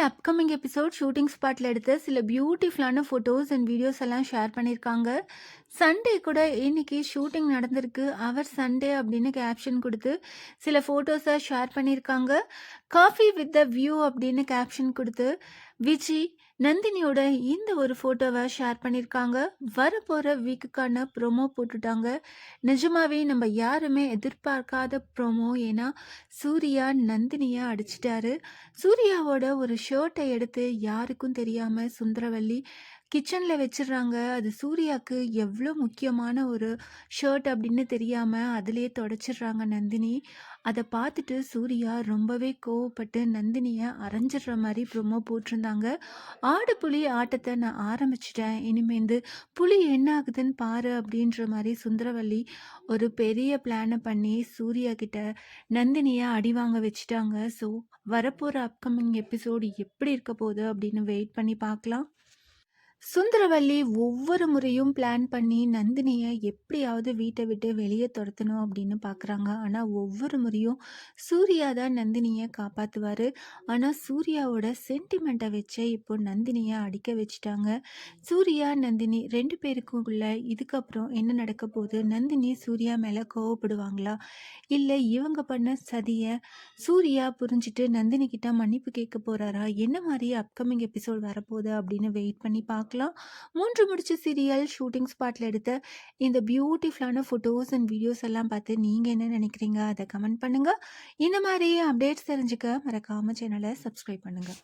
Serial upcoming episode shooting ஸ்பாட்டில் எடுத்த சில பியூட்டிஃபுல்லான ஃபோட்டோஸ் அண்ட் வீடியோஸ் எல்லாம் ஷேர் பண்ணியிருக்காங்க. சண்டே கூட இன்னைக்கு ஷூட்டிங் நடந்திருக்கு. அவர் சண்டே அப்படின்னு கேப்ஷன் கொடுத்து சில ஃபோட்டோஸை ஷேர் பண்ணியிருக்காங்க. காஃபி வித் த வியூ அப்படின்னு கேப்ஷன் கொடுத்து விஜி நந்தினியோட இந்த ஒரு ஃபோட்டோவை ஷேர் பண்ணியிருக்காங்க. வரப்போகிற வீக்குக்கான ப்ரோமோ போட்டுட்டாங்க. நிஜமாவே நம்ம யாருமே எதிர்பார்க்காத ப்ரோமோ ஏன்னா சூர்யா நந்தினியை அடிச்சிட்டாரு. சூர்யாவோட ஒரு ஷர்ட்டை எடுத்து யாருக்கும் தெரியாமல் சுந்தரவல்லி கிச்சனில் வச்சிடுறாங்க அது சூர்யாவுக்கு எவ்வளோ முக்கியமான ஒரு ஷர்ட் அப்படின்னு தெரியாமல் அதிலேயே தொடச்சிடுறாங்க நந்தினி. அதை பார்த்துட்டு சூர்யா ரொம்பவே கோவப்பட்டு நந்தினியை அரைஞ்சிடுற மாதிரி ப்ரொமோ போட்டிருந்தாங்க ஆடு புலி ஆட்டத்தை நான் ஆரம்பிச்சிட்டேன். இனிமேந்து புலி என்ன ஆகுதுன்னு பாரு அப்படின்ற மாதிரி சுந்தரவல்லி ஒரு பெரிய பிளானை பண்ணி சூர்யா கிட்ட நந்தினியை அடி வாங்க வச்சுட்டாங்க. ஸோ வரப்போகிற அப்கமிங் எபிசோடு எப்படி இருக்க போகுது அப்படின்னு வெயிட் பண்ணி பார்க்கலாம் சுந்தரவல்லி ஒவ்வொரு முறையும் பிளான் பண்ணி நந்தினியை எப்படியாவது வீட்டை விட்டு வெளியே துரத்தணும் அப்படின்னு பார்க்குறாங்க ஆனால் ஒவ்வொரு முறையும் சூர்யா தான் நந்தினியை காப்பாற்றுவார் ஆனால் சூர்யாவோட சென்டிமெண்ட்டை வச்சே இப்போ நந்தினியை அடிக்க வச்சுட்டாங்க. சூர்யா நந்தினி ரெண்டு பேருக்குள்ள இதுக்கப்புறம் என்ன நடக்க போகுது? நந்தினி சூர்யா மேலே கோவப்படுவாங்களா? இல்லை இவங்க பண்ண சதியை சூர்யா புரிஞ்சுட்டு நந்தினி கிட்ட மன்னிப்பு கேட்க போகிறாரா என்ன மாதிரி அப்கமிங் எபிசோட் வரப்போகுது அப்படின்னு வெயிட் பண்ணி பார்க்க பார்க்கலாம் மூன்று முடிச்ச சீரியல் ஷூட்டிங் ஸ்பாட்டில் எடுத்த இந்த பியூட்டிஃபுல்லான ஃபோட்டோஸ் அண்ட் வீடியோஸ் எல்லாம் பார்த்து நீங்கள் என்ன நினைக்கிறீங்க? அதை கமெண்ட் பண்ணுங்கள் இந்த மாதிரி அப்டேட்ஸ் தெரிஞ்சுக்க மறக்காமல் சேனலை சப்ஸ்கிரைப் பண்ணுங்கள்